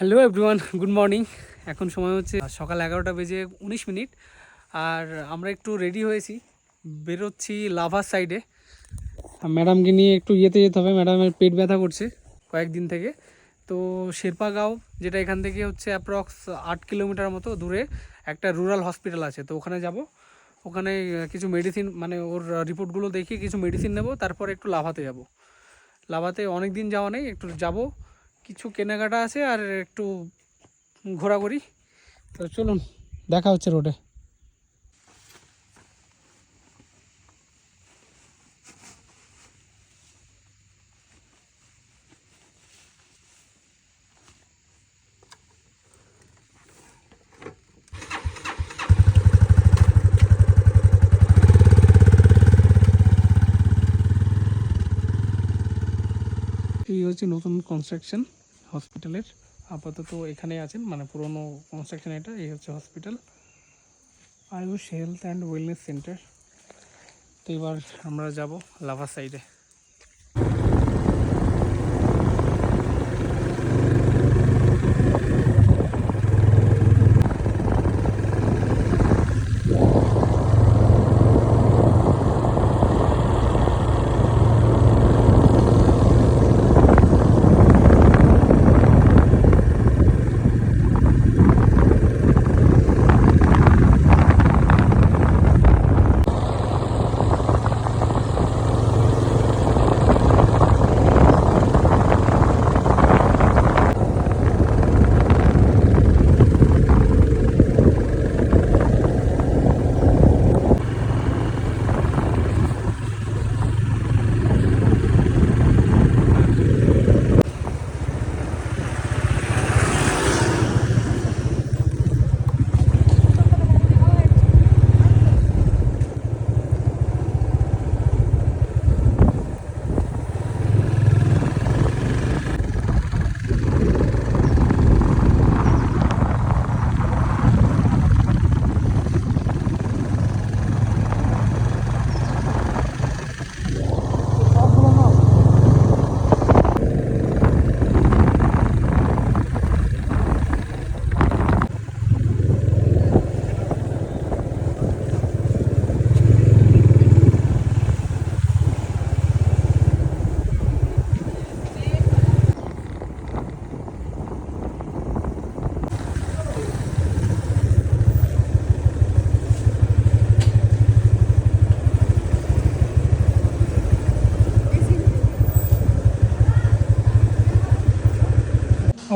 Hello everyone good morning এখন সময় হচ্ছে সকাল এগারোটা বেজে উনিশ মিনিট। আর আমরা একটু রেডি হয়েছি, বেরোচ্ছি লাভার সাইডে ম্যাডামকে নিয়ে একটু ইয়েতে যেতে হবে ম্যাডামের পেট ব্যথা করছে কয়েকদিন থেকে। তো শেরপাগাঁও যেটা এখান থেকে হচ্ছে অ্যাপ্রক্স আট কিলোমিটার মতো দূরে একটা রুরাল হসপিটাল আছে। তো ওখানে যাব। ওখানে কিছু মেডিসিন মানে ওর রিপোর্টগুলো দেখে কিছু মেডিসিন নেব, তারপর একটু লাভাতে যাব। লাভাতে অনেক দিন যাওয়া নেই, একটু যাব। কিছু কেনাকাটা আছে আর একটু ঘোরাঘুরি। তো চলুন, দেখা হচ্ছে রোডে। এই হচ্ছে নতুন কনস্ট্রাকশন হসপিটালের আপাতত এখানে আছেন মানে পুরনো কনস্ট্রাকশন এটা, এই হচ্ছে hospital Ayush health and wellness centre তো এবার আমরা যাব লাভা সাইডে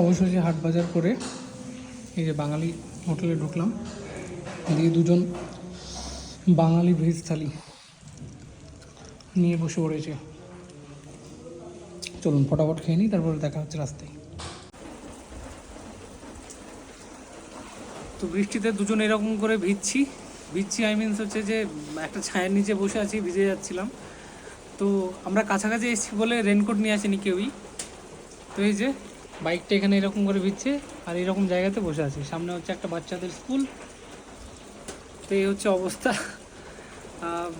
অবশেষে হাট বাজার করে এই যে বাঙালি হোটেলে ঢুকলাম। দিয়ে দুজন বাঙালি ভেজ থালি নিয়ে বসে পড়েছে। চলুন, ফটাফট খেয়ে নিই, তারপরে দেখা হচ্ছে রাস্তায়। তো বৃষ্টিতে দুজন এরকম করে ভিজছি। ভিজছি আই মিনস হচ্ছে যে একটা ছায়ের নিচে বসে আছি, ভিজে যাচ্ছিলাম। তো আমরা কাছাকাছি এসেছি বলে রেনকোট নিয়ে আসিনি কেউই। তো এই যে বাইকটা এখানে এরকম করে ভিজছে আর এরকম জায়গাতে বসে আছে। সামনে হচ্ছে একটা বাচ্চাদের স্কুল। তো এই হচ্ছে অবস্থা।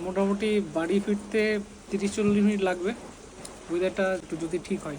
মোটামুটি বাড়ি ফিরতে তিরিশ চল্লিশ মিনিট লাগবে। ওয়েদারটা একটু যদি ঠিক হয়।